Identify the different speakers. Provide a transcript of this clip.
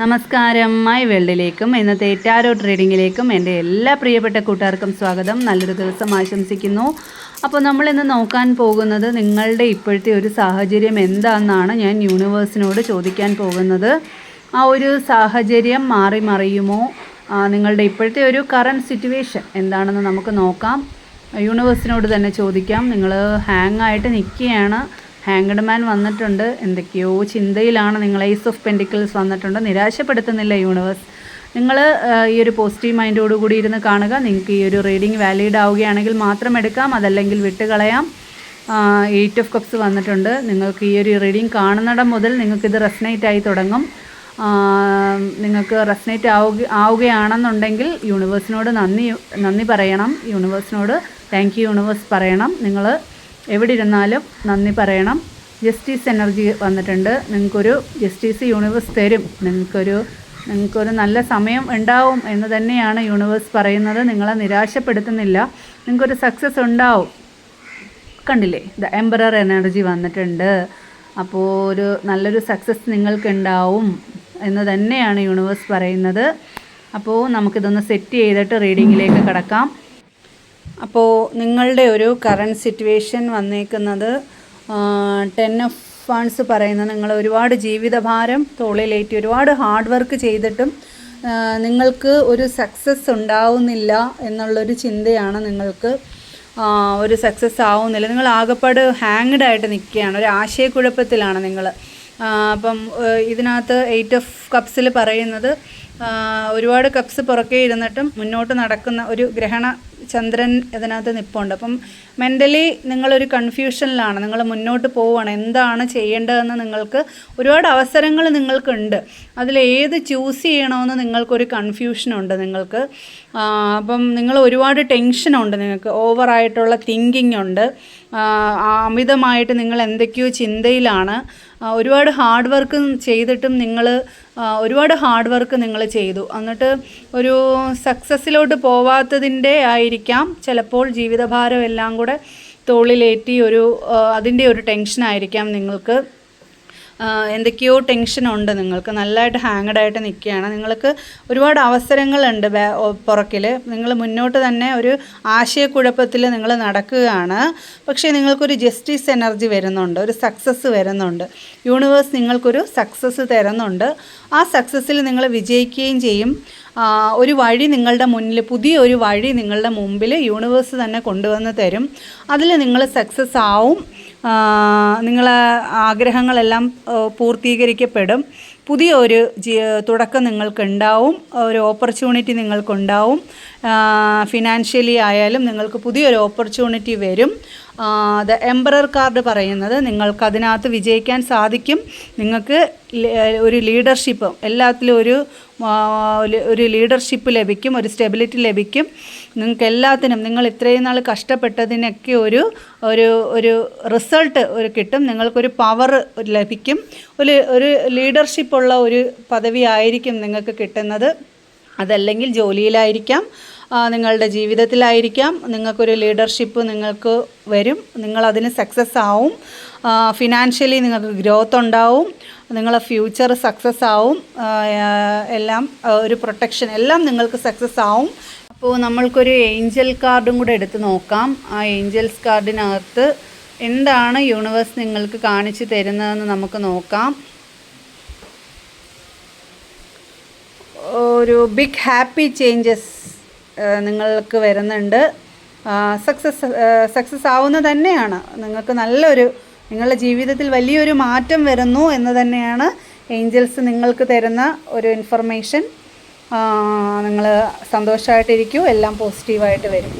Speaker 1: നമസ്കാരം. മൈ വേൾഡിലേക്കും ഇന്നത്തെ ടാരോ ട്രേഡിങ്ങിലേക്കും എന്റെ എല്ലാ പ്രിയപ്പെട്ട കൂട്ടുകാർക്കും സ്വാഗതം. നല്ലൊരു ദിവസം ആശംസിക്കുന്നു. അപ്പോൾ നമ്മളിന്ന് നോക്കാൻ പോകുന്നത് നിങ്ങളുടെ ഇപ്പോഴത്തെ ഒരു സാഹചര്യം എന്താണെന്നാണ് ഞാൻ യൂണിവേഴ്സിനോട് ചോദിക്കാൻ പോകുന്നത്. ആ ഒരു സാഹചര്യം മാറി മറിയുമോ? നിങ്ങളുടെ ഇപ്പോഴത്തെ ഒരു കറണ്ട് സിറ്റുവേഷൻ എന്താണെന്ന് നമുക്ക് നോക്കാം. യൂണിവേഴ്സിനോട് തന്നെ ചോദിക്കാം. നിങ്ങൾ ഹാങ് ആയിട്ട് നിൽക്കുകയാണ്. ഹാങ്ഡ് മാൻ വന്നിട്ടുണ്ട്. എന്തൊക്കെയോ ചിന്തയിലാണ് നിങ്ങൾ ഐസ് ഓഫ് പെൻഡിക്കിൾസ് വന്നിട്ടുണ്ട്. നിരാശപ്പെടുത്തുന്നില്ല യൂണിവേഴ്സ് നിങ്ങൾ ഈ ഒരു പോസിറ്റീവ് മൈൻഡോട് കൂടി ഇരുന്ന് കാണുക. നിങ്ങൾക്ക് ഈ ഒരു റീഡിംഗ് വാലിഡ് ആവുകയാണെങ്കിൽ മാത്രം എടുക്കാം. അതല്ലെങ്കിൽ വിട്ടുകളയാം. എയ്റ്റ് ഓഫ് കപ്സ് വന്നിട്ടുണ്ട്. നിങ്ങൾക്ക് ഈ ഒരു റീഡിംഗ് കാണുന്നിടം മുതൽ നിങ്ങൾക്കിത് റെസനേറ്റ് ആയി തുടങ്ങും. നിങ്ങൾക്ക് റെസ്നേറ്റ് ആവുക ആവുകയാണെന്നുണ്ടെങ്കിൽ യൂണിവേഴ്സിനോട് നന്ദി നന്ദി പറയണം. യൂണിവേഴ്സിനോട് താങ്ക് യു യൂണിവേഴ്സ് പറയണം. നിങ്ങൾ എവിടെ ഇരുന്നാലും നന്ദി പറയണം. ജസ്റ്റിസ് എനർജി വന്നിട്ടുണ്ട്. നിങ്ങൾക്കൊരു ജസ്റ്റിസ് യൂണിവേഴ്സ് തരും. നിങ്ങൾക്കൊരു നിങ്ങൾക്കൊരു നല്ല സമയം ഉണ്ടാവും എന്ന് തന്നെയാണ് യൂണിവേഴ്സ് പറയുന്നത്. നിങ്ങളെ നിരാശപ്പെടുത്തുന്നില്ല. നിങ്ങൾക്കൊരു സക്സസ് ഉണ്ടാവും. കണ്ടില്ലേ? ദ എംബറർ എനർജി വന്നിട്ടുണ്ട്. അപ്പോൾ ഒരു നല്ലൊരു സക്സസ് നിങ്ങൾക്കുണ്ടാവും എന്ന് തന്നെയാണ് യൂണിവേഴ്സ് പറയുന്നത്. അപ്പോൾ നമുക്കിതൊന്ന് സെറ്റ് ചെയ്തിട്ട് റീഡിങ്ങിലേക്ക് കിടക്കാം. അപ്പോൾ നിങ്ങളുടെ ഒരു കറണ്ട് സിറ്റുവേഷൻ വന്നേക്കുന്നത് ടെൻ ഓഫ് ഫണ്ട്സ് പറയുന്നത് നിങ്ങൾ ഒരുപാട് ജീവിതഭാരം തോളിലേറ്റി ഒരുപാട് ഹാർഡ് വർക്ക് ചെയ്തിട്ടും നിങ്ങൾക്ക് ഒരു സക്സസ് ഉണ്ടാവുന്നില്ല എന്നുള്ളൊരു ചിന്തയാണ് നിങ്ങൾക്ക് ഒരു സക്സസ് ആവുന്നില്ല. നിങ്ങൾ ആകെപ്പാട് ഹാങ്ഡ് ആയിട്ട് നിൽക്കുകയാണ്. ഒരു ആശയക്കുഴപ്പത്തിലാണ് നിങ്ങൾ. അപ്പം ഇതിനകത്ത് എയ്റ്റ് ഓഫ് കപ്സിൽ പറയുന്നത് ഒരുപാട് കപ്സ് പുറകെ ഇരുന്നിട്ടും മുന്നോട്ട് നടക്കുന്ന ഒരു ഗ്രഹണ ചന്ദ്രൻ ഇതിനകത്ത് നിൽപ്പുണ്ട് അപ്പം മെന്റലി നിങ്ങളൊരു കൺഫ്യൂഷനിലാണ് നിങ്ങൾ മുന്നോട്ട് പോവുകയാണ്. എന്താണ് ചെയ്യേണ്ടതെന്ന് നിങ്ങൾക്ക് ഒരുപാട് അവസരങ്ങൾ നിങ്ങൾക്കുണ്ട്. അതിൽ ഏത് ചൂസ് ചെയ്യണമെന്ന് നിങ്ങൾക്കൊരു കൺഫ്യൂഷനുണ്ട് നിങ്ങൾക്ക്. അപ്പം നിങ്ങൾ ഒരുപാട് ടെൻഷനുണ്ട് നിങ്ങൾക്ക് ഓവറായിട്ടുള്ള തിങ്കിങ് ഉണ്ട്. അമിതമായിട്ട് നിങ്ങൾ എന്തൊക്കെയോ ചിന്തയിലാണ്. ഒരുപാട് ഹാർഡ് വർക്ക് ചെയ്തിട്ടും നിങ്ങൾ ഒരുപാട് ഹാർഡ് വർക്ക് നിങ്ങൾ ചെയ്തു. എന്നിട്ട് ഒരു സക്സസ്സിലോട്ട് പോവാത്തതിന്റെ ആയിരിക്കാം. ചിലപ്പോൾ ജീവിതഭാരം എല്ലാം കൂടെ തോളിലേറ്റി ഒരു അതിന്റെ ഒരു ടെൻഷനായിരിക്കാം നിങ്ങൾക്ക്. എന്തൊക്കെയോ ടെൻഷനുണ്ട് നിങ്ങൾക്ക്. നല്ലതായിട്ട് ഹാങ്ങഡ് ആയിട്ട് നിൽക്കുകയാണ്. നിങ്ങൾക്ക് ഒരുപാട് അവസരങ്ങളുണ്ട് പുറക്കിൽ നിങ്ങൾ മുന്നോട്ട് തന്നെ ഒരു ആശയക്കുഴപ്പത്തിൽ നിങ്ങൾ നടക്കുകയാണ്. പക്ഷേ നിങ്ങൾക്കൊരു ജസ്റ്റിസ് എനർജി വരുന്നുണ്ട് ഒരു സക്സസ് വരുന്നുണ്ട്. യൂണിവേഴ്സ് നിങ്ങൾക്കൊരു സക്സസ് തരുന്നുണ്ട്. ആ സക്സസ്സിൽ നിങ്ങൾ വിജയിക്കുകയും ചെയ്യും. ഒരു വഴി നിങ്ങളുടെ മുന്നിൽ പുതിയ ഒരു വഴി നിങ്ങളുടെ മുമ്പിൽ യൂണിവേഴ്സ് തന്നെ കൊണ്ടുവന്ന് തരും. അതിൽ നിങ്ങൾ സക്സസ് ആവും. നിങ്ങളെ ആഗ്രഹങ്ങളെല്ലാം പൂർത്തീകരിക്കപ്പെടും. പുതിയ ഒരു തുടക്കം നിങ്ങൾക്കുണ്ടാവും. ഒരു ഓപ്പർച്യൂണിറ്റി നിങ്ങൾക്കുണ്ടാവും. ഫിനാൻഷ്യലി ആയാലും നിങ്ങൾക്ക് പുതിയൊരു ഓപ്പർച്യൂണിറ്റി വരും. ദ എംബറർ കാർഡ് പറയുന്നത് നിങ്ങൾക്ക് അതിനകത്ത് വിജയിക്കാൻ സാധിക്കും. നിങ്ങൾക്ക് ഒരു ലീഡർഷിപ്പ് എല്ലാത്തിലും ഒരു ഒരു- ലീഡർഷിപ്പ് ലഭിക്കും ഒരു സ്റ്റെബിലിറ്റി ലഭിക്കും. നിങ്ങൾക്ക് എല്ലാത്തിനും നിങ്ങൾ ഇത്രയും നാൾ കഷ്ടപ്പെട്ടതിനൊക്കെ ഒരു ഒരു ഒരു റിസൾട്ട് ഒരു കിട്ടും. നിങ്ങൾക്കൊരു പവർ ലഭിക്കും. ഒരു ഒരു ലീഡർഷിപ്പുള്ള ഒരു പദവി ആയിരിക്കും നിങ്ങൾക്ക് കിട്ടുന്നത്. അതല്ലെങ്കിൽ ജോലിയിലായിരിക്കാം നിങ്ങളുടെ ജീവിതത്തിലായിരിക്കാം നിങ്ങൾക്കൊരു ലീഡർഷിപ്പ് നിങ്ങൾക്ക് വരും നിങ്ങളതിന് സക്സസ് ആവും ഫിനാൻഷ്യലി നിങ്ങൾക്ക് ഗ്രോത്ത് ഉണ്ടാവും നിങ്ങളെ ഫ്യൂച്ചർ സക്സസ് ആവും എല്ലാം ഒരു പ്രൊട്ടക്ഷൻ എല്ലാം നിങ്ങൾക്ക് സക്സസ് ആവും. അപ്പോൾ നമ്മൾക്കൊരു ഏഞ്ചൽ കാർഡും കൂടെ എടുത്ത് നോക്കാം. ആ ഏഞ്ചൽസ് കാർഡിനകത്ത് എന്താണ് യൂണിവേഴ്സ് നിങ്ങൾക്ക് കാണിച്ചു തരുന്നതെന്ന് നമുക്ക് നോക്കാം. ഒരു ബിഗ് ഹാപ്പി ചേഞ്ചസ് നിങ്ങൾക്ക് വരുന്നുണ്ട്. സക്സസ് സക്സസ് ആവുന്ന തന്നെയാണ്. നിങ്ങൾക്ക് നല്ലൊരു നിങ്ങളുടെ ജീവിതത്തിൽ വലിയൊരു മാറ്റം വരുന്നു എന്ന് തന്നെയാണ് ഏഞ്ചൽസ് നിങ്ങൾക്ക് തരുന്ന ഒരു ഇൻഫർമേഷൻ നിങ്ങൾ സന്തോഷമായിട്ടിരിക്കൂ എല്ലാം പോസിറ്റീവായിട്ട് വരും.